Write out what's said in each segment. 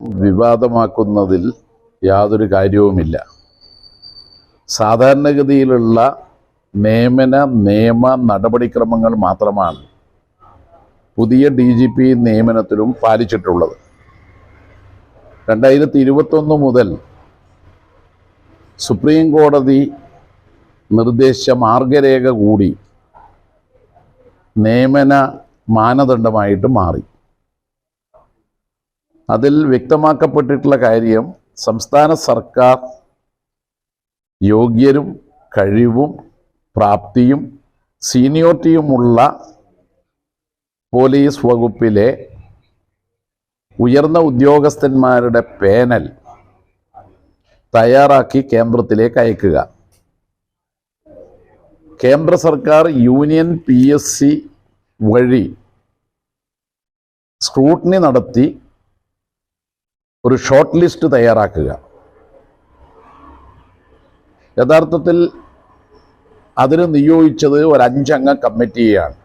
വിവാദമാക്കുന്നതിൽ യാതൊരു കാര്യവുമില്ല. സാധാരണഗതിയിലുള്ള നിയമന നിയമ നടപടിക്രമങ്ങൾ മാത്രമാണ് പുതിയ ഡി ജി പി നിയമനത്തിലും പാലിച്ചിട്ടുള്ളത്. രണ്ടായിരത്തി ഇരുപത്തൊന്ന് മുതൽ സുപ്രീം കോടതി നിർദ്ദേശിച്ച മാർഗരേഖ കൂടി നിയമന മാനദണ്ഡമായിട്ട് മാറി. അതിൽ വ്യക്തമാക്കപ്പെട്ടിട്ടുള്ള കാര്യം സംസ്ഥാന സർക്കാർ യോഗ്യരും കഴിവും പ്രാപ്തിയും സീനിയോറിറ്റിയുമുള്ള പോലീസ് വകുപ്പിലെ ഉയർന്ന ഉദ്യോഗസ്ഥന്മാരുടെ പേനൽ തയ്യാറാക്കി കേന്ദ്രത്തിലേക്ക് അയക്കുക. കേന്ദ്ര സർക്കാർ യൂണിയൻ പി എസ് സി വഴി സ്ക്രൂട്ടിനി നടത്തി ഒരു ഷോർട്ട് ലിസ്റ്റ് തയ്യാറാക്കുക. യഥാർത്ഥത്തിൽ അതിന് നിയോഗിച്ചത് ഒരു അഞ്ചംഗ കമ്മിറ്റിയാണ്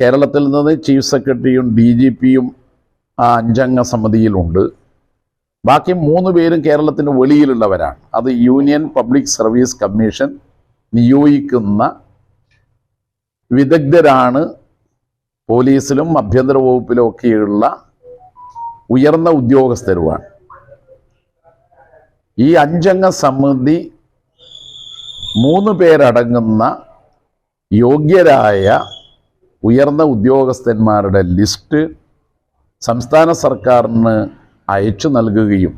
കേരളത്തിൽ നിന്ന് ചീഫ് സെക്രട്ടറിയും ഡി ജി പിയും ആ അഞ്ചംഗ സമിതിയിലുണ്ട്. ബാക്കി മൂന്ന് പേരും കേരളത്തിന് വെളിയിലുള്ളവരാണ്. അത് യൂണിയൻ പബ്ലിക് സർവീസ് കമ്മീഷൻ നിയോഗിക്കുന്ന വിദഗ്ധരാണ് പോലീസിലും ആഭ്യന്തര വകുപ്പിലും ഒക്കെയുള്ള ഉയർന്ന ഉദ്യോഗസ്ഥരുമാണ്. ഈ അഞ്ചംഗ സമിതി മൂന്ന് പേരടങ്ങുന്ന യോഗ്യരായ ഉയർന്ന ഉദ്യോഗസ്ഥന്മാരുടെ ലിസ്റ്റ് സംസ്ഥാന സർക്കാരിന് അയച്ചു നൽകുകയും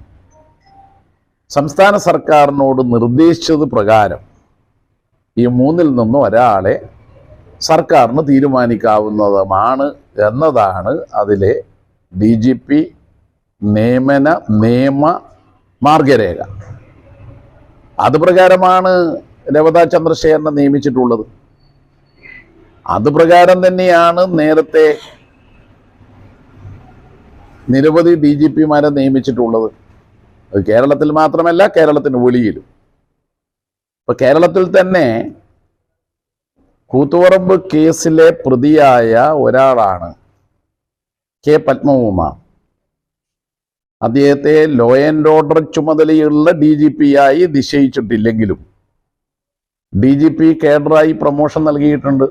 സംസ്ഥാന സർക്കാരിനോട് നിർദ്ദേശിച്ചത് പ്രകാരം ഈ മൂന്നിൽ നിന്നും ഒരാളെ സർക്കാരിന് തീരുമാനിക്കാവുന്നതുമാണ് എന്നതാണ് അതിലെ ഡി ജി പി നിയമന നിയമ മാർഗരേഖ. അത് പ്രകാരമാണ് രവതാ ചന്ദ്രശേഖരനെ നിയമിച്ചിട്ടുള്ളത്. അത് പ്രകാരം തന്നെയാണ് നേരത്തെ നിരവധി ഡി ജി പിമാരെ നിയമിച്ചിട്ടുള്ളത്. അത് കേരളത്തിൽ മാത്രമല്ല കേരളത്തിന് വെളിയിലും. ഇപ്പൊ കേരളത്തിൽ തന്നെ കൂത്തുപറമ്പ് കേസിലെ പ്രതിയായ ഒരാളാണ് കെ പത്മകുമാർ. അദ്ദേഹത്തെ ലോ ആൻഡ് ഓർഡർ ചുമതലയുള്ള ഡി ജി പി ആയി നിശ്ചയിച്ചിട്ടില്ലെങ്കിലും ഡി ജി പി കേഡറായി പ്രൊമോഷൻ നൽകിയിട്ടുണ്ട്.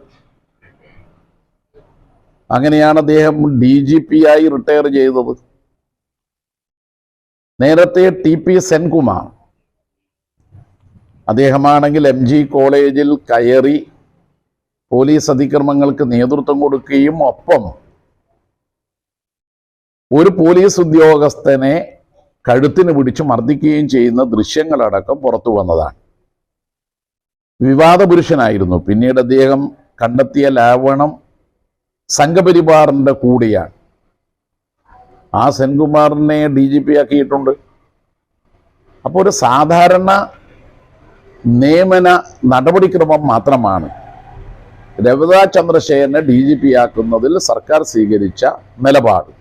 അങ്ങനെയാണ് അദ്ദേഹം ഡി ജി പി ആയി റിട്ടയർ ചെയ്തത്. നേരത്തെ ടി പി സെൻകുമാർ അദ്ദേഹമാണെങ്കിൽ എം ജി കോളേജിൽ കയറി പോലീസ് അതിക്രമങ്ങൾക്ക് നേതൃത്വം കൊടുക്കുകയും ഒപ്പം ഒരു പോലീസ് ഉദ്യോഗസ്ഥനെ കഴുത്തിന് പിടിച്ച് മർദ്ദിക്കുകയും ചെയ്യുന്ന ദൃശ്യങ്ങളടക്കം പുറത്തു വന്നതാണ്. വിവാദ പുരുഷനായിരുന്നു. പിന്നീട് അദ്ദേഹം കണ്ടെത്തിയ ലാവണം സംഘപരിവാറിന്റെ കൂടിയാണ്. ആ സെൻകുമാറിനെ ഡി ജി പി ആക്കിയിട്ടുണ്ട്. അപ്പോൾ ഒരു സാധാരണ നിയമന നടപടിക്രമം മാത്രമാണ്. രവിത ചന്ദ്രശേഖരനെ ഡി ജി പി ആക്കുന്നതിൽ സർക്കാർ സ്വീകരിച്ച നിലപാട്.